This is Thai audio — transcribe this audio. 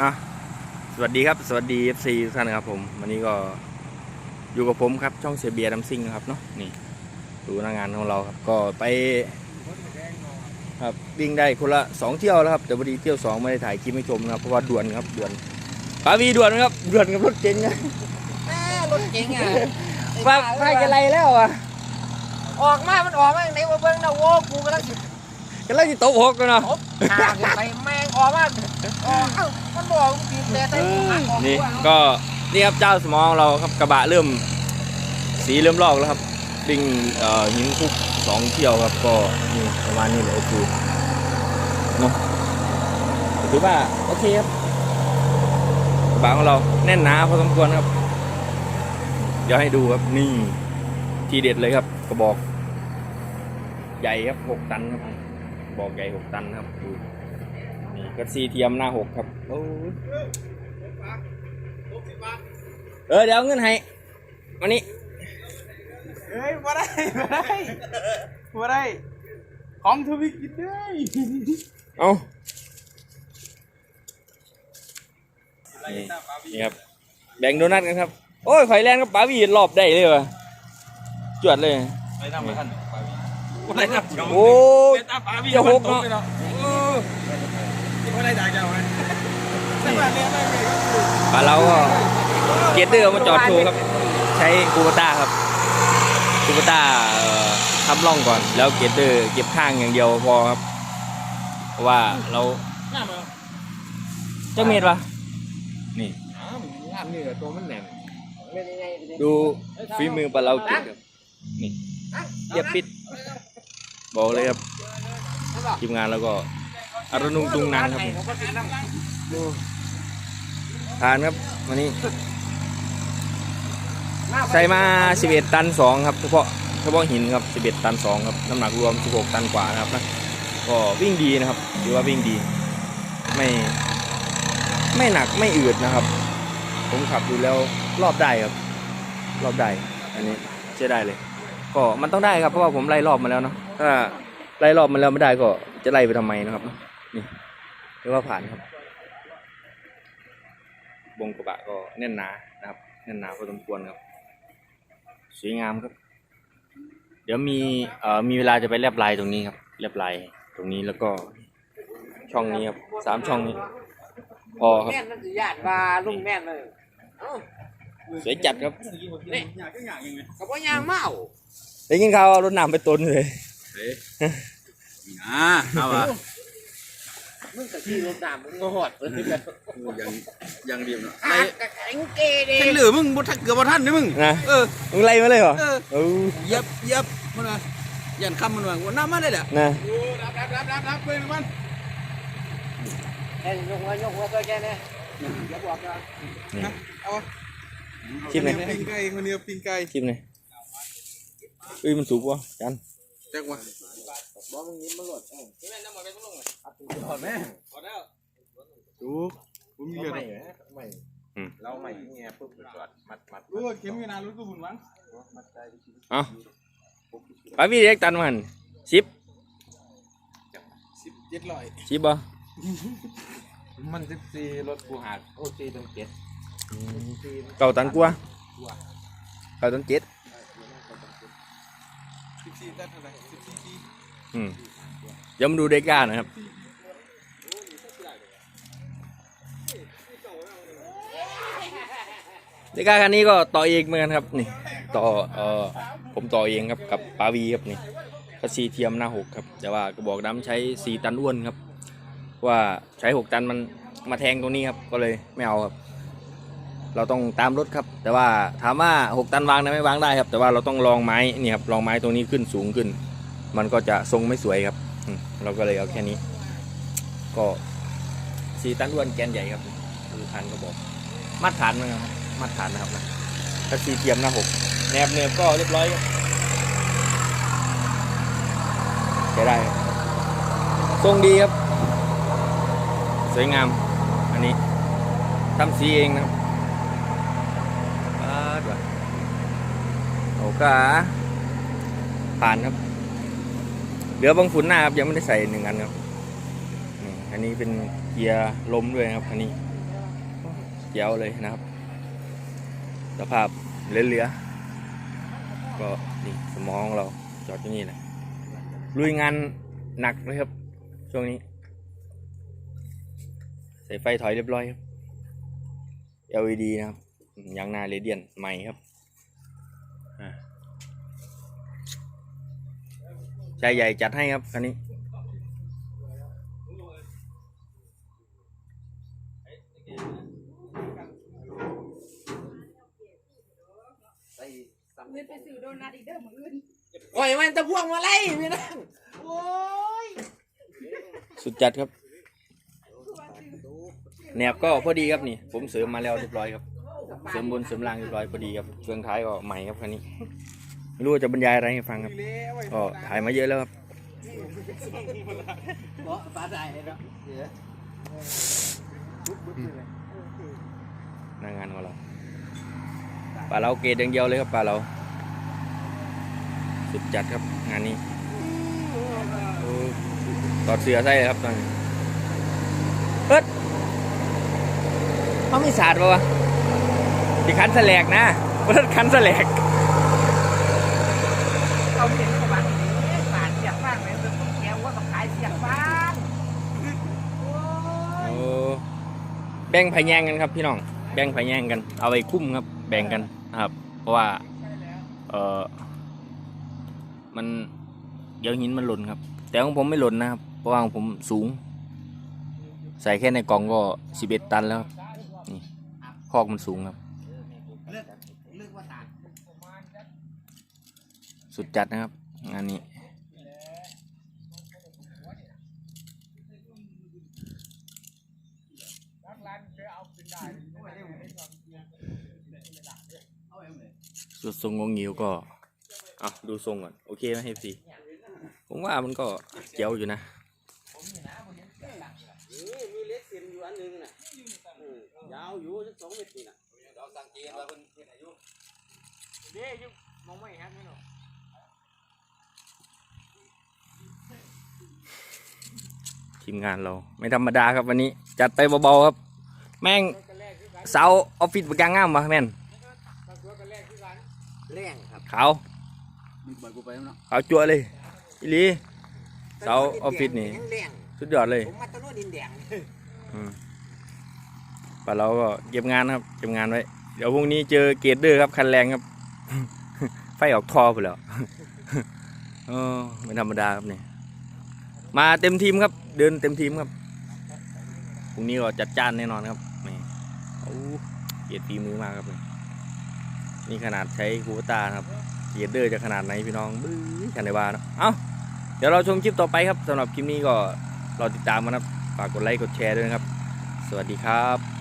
อะสวัสดีครับ สวัสดี FC ทุกท่านครับผมวันนี้ก็อยู่กับผมครับช่องเสียเบียร์ดัมซิงนะครับเนาะนี่ดูหน้างานของเราครับก็ไปครับวิ่งได้คนละสองเที่ยวแล้วครับแต่พอดีเที่ยวสองไม่ได้ถ่ายคลิปให้ชมนะครับเพราะว่าด่วนครับด่วนปาวีด่วนครับด่วนกับรถเก๋งนะแม่รถเก๋งอะป้าป้าจะไรแล้วอะออกมา มันออกมาไหนมาเบิ้งนะโว้กูกำลัง สิจะไล่ที่โต๊ะหกกันเนาะตบหาขึ้นไปแม่งออกมาออกเอ้ามันบอกกูบีบแต่ใส่กูหักออกนี่กูอะก็นี่ครับเจ้าสมองเราครับกระบะเริ่ม สีเริ่มลอกแล้วครับวิ่งเอ่อหินคุกสองเที่ยวครับก็นี่ประมาณนี้เลยคือเนาะถือว่าโอเคครับกระบะของเราแน่นหนาพอสมควรครับ เดี๋ยวให้ดูครับนี่ทีเด็ดเลยครับ กระบอก ใหญ่ครับหกตันครับกระ บอกใหญ่หกตันครับดูนี่กระซีเทียมหน้าหกครับโอ้ยเออเดี๋ยวเอาเงินให้วันนี้เฮ้ยมาได้มาได้มาได้ของทวีกินได้เอานี่นี่ครับ แบ่งโดนัทกันครับ โอ้ยไข่แลนด์กับป๋าวีรอบได้เลยวะจวดเลยไปทำอะไรท่านไปทำเจ้าโอ้ยตาปาพี่จะหกเนาะไม่ได้ด่าเจ้าไหมแต่แบบนี้ไม่เลยป๋าเราก็เกียร์เดอร์มาจอดโชว์ครับ ใช้คูปต้าครับคูปต้าเอ่อทำร่องก่อน แล้วเกียร์เดอร์เก็บข้างอย่างเดียวพอครับเพราะว่าเรางามเหรอเจ้าเมตรปะนี่งามนี่ตัวมันแหนมเป็นยังไงเป็นยังไงดูฝีมือปลาเราเก็บครับนี่เรียบปิด บอกเลยครับทีมงานแล้วก็อารนุงตุงนังครับดูทานครับวันนี้ ใส่มา11ตัน2ครับเฉพาะเฉพาะหินครับ11ตัน2ครับน้ำหนักรวม16ตันกว่านะครับนะก็วิ่งดีนะครับถือว่าวิ่งดี ไม่ไม่หนักไม่อืดนะครับ ผมขับดูแล้วรอบได้ครับ รอบได้อันนี้ใช้ได้เลย ก็มันต้องได้ครับเพราะว่าผมไล่รอบมาแล้วเนาะ ถ้าไล่รอบมาแล้วไม่ได้ก็จะไล่ไปทำไมนะครับ นี่เรียกว่าผ่านครับวงกระบะก็แน่นหนานะครับ แน่นหนาพอสมควรครับ สวยงามครับ เดี๋ยวมีเอ่อมีเวลาจะไปแลบลายตรงนี้ครับแลบลายตรงนี้แล้วก็ช่องนี้ครับสามช่องนี้พอครับแม่นนั่นสิญาติว่าลุงแม่นเลยเอ้าสวยจัดครับนี่อยากก็อยากยังไงกับว่ายางเมาได้ยินข่าวว่ารถน้ำไปตุนเลย อ่าเอาอะมึงกับที่รถดามมึงก็หอดเลยยังยังดีเนาะขาดกับแข็งเกเดแค่เหลือมึงบทันเกือบบ่ทันนี่มึงนะเออมึงไล่มาเลยเหรอเออเออเย็บเย็บมันว่ายันคำมันว่าว่าน้ำมาได้แหละนะโอ้รับรับรับรับรับไปมันแค่ยกหัวยกหัวตัวแกเนี่ยอย่าบอกนะนี่เอาคลิปไหนปิ้งไก่คนเดียวปิ้งไก่คลิปไหนเอ้ยมันสูงวะจัน จักวะบอกมึงยิ้มมาหลดเออดูผมมีเงินเราไม่เงี้ยปุ๊บไปจอดมัดมัดรู้ว่าเข็มมีนานรู้ตัวหุ่นมั้งเอ้าไปพี่เด็กตันมันสิบสิบเจ็ดร้อยสิบบ่มันสิบสี่รถกูหาดโอ้สี่ตั้งเจ็ดเก่าตันกว่าเก่าตันเจ็ด สิบสี่ได้เท่าไหร่สิบสี่ปีอืมเดี๋ยวมาดูเดก้านะครับเดก้าคันนี้ก็ต่อเองเหมือนกันครับนี่ต่อเออผมต่อเองครับกับปาวีครับนี่คัสซีเทียมหน้าหกครับ แต่ว่ากระบอกน้ำใช้สี่ตันอ้วนครับ ว่าใช้หกตันมันมาแทงตรงนี้ครับก็เลยไม่เอาครับ เราต้องตามรถครับ แต่ว่าถามว่าหกตันวางได้ไหมวางได้ครับ แต่ว่าเราต้องลองไม้นี่ครับลองไม้ตรงนี้ขึ้นสูงขึ้น มันก็จะทรงไม่สวยครับเราก็เลยเอาแค่นี้ ก็สีตันอ้วนแกนใหญ่ครับดูทันก็บอกมาตรฐานนะครับมาตรฐานนะครับนะถ้าสีเทียมน้าหกแนบเนียบก็เรียบร้อยครับใช้ได้ทรงดีครับ สวยงาม อันนี้ทำสีเองนะครับปาดว่ะโอ้ กาผ่านครับ เหลือบางฝุ่นหน้าครับยังไม่ได้ใส่หนึ่งอันครับนี่อันนี้เป็นเกียร์ล้มด้วยครับ อันนี้แจ๋วเลยนะครับ สภาพเหลือๆก็นี่สมองเราจอดที่นี่แหละลุยงานหนักเลยครับ ช่วงนี้ ใส่ไฟถอยเรียบร้อยครับ LED นะครับยางหนาเรเดียนใหม่ครับอ่า ชายใหญ่จัดให้ครับคันนี้มือไปซื้อโดนัทอีกเด้อมืออื่นโอ้ยมันตะพวงมาไล่พี่น้องโอ้ยสุดจัดครับแหนบก็พอดีครับนี่ ผมเสริมมาแล้วเรียบร้อยครับ เสริมบนเสริมล่างเรียบร้อยพอดีครับเครื่องท้ายก็ใหม่ครับคันนี้ ไม่รู้ว่าจะบรรยายอะไรให้ฟังครับก็ถ่ายมาเยอะแล้วครับเพราะฟ้าใจเนาะเดี๋ยวหน้างานของเราปลาเราเกตอย่างเดียวเลยครับปลาเราสุดจัดครับงานนี้โอ้ตอดเสือใส่เลยครับตอนนี้เอิดเขามีศาสตร์ปะวะที่คันแสลกนะรถคันแสลก เอาเห็นกับบ้านนี้บาทเสียบบ้านเลยเป็นต้องแก้วว่ากับขายเสียบบ้าน โอ้แบ่งไผ่แยงกันครับพี่น้อง แบ่งไผ่แยงกัน เอาไปคุ้มครับ แบ่งกันนะครับ เพราะว่าเออมันเดี๋ยวหินมันหล่นครับ แต่ของผมไม่หล่นนะครับ เพราะว่าของผมสูง ใส่แค่ในกล่องก็สิบเอ็ดตันแล้วครับนี่คอกมันสูงครับเลือกเลือกว่าตาดสุดจัดนะครับงานนี้สุดทรงงงงิวก็อะดูทรงก่อนโอเคไหมเอฟซีผมว่ามันก็เจียวอยู่นะมีเล็กเส้นอยู่อันหนึงน่ะยาวอยู่สักสองเมตรนี่น่ะเราสังเกตว่าเพิ่นเฮ็ดอายุเด้ยุมองไม่เห็นไหมหนูทีมงานเราไม่ธรรมดาครับวันนี้ จัดไปเบาๆครับ แม่งเสาออฟฟิศบกางงามวะแม่นแรงครับขาวมีบ่อยกูไปแล้วเนาะขาวจั่วเลยอีหลีเสาออฟฟิศนี่ยังแรงสุดยอดเลยผมมาตะโนดินแดงอืมป่าเราก็เก็บงานครับเก็บงานไว้ เดี๋ยวพรุ่งนี้เจอเกรดเดอร์ครับคันแรงครับ ไฟออกท่อไปแล้วเออไม่ธรรมดาครับเนี่ยมาเต็มทีมครับ เดินเต็มทีมครับ พรุ่งนี้ก็จัดจ้านแน่นอนครับนี่โอ้เกียดปีมือมากครับนี่นี่ขนาดใช้คูตาครับเกียดเดอร์จะขนาดไหนพี่น้องบื้อกันในว่าเนาะเอ้าเดี๋ยวเราชมคลิปต่อไปครับสำหรับคลิปนี้ก็รอติดตามมันะครับฝากกดไลค์กดแชร์ด้วยนะครับ สวัสดีครับ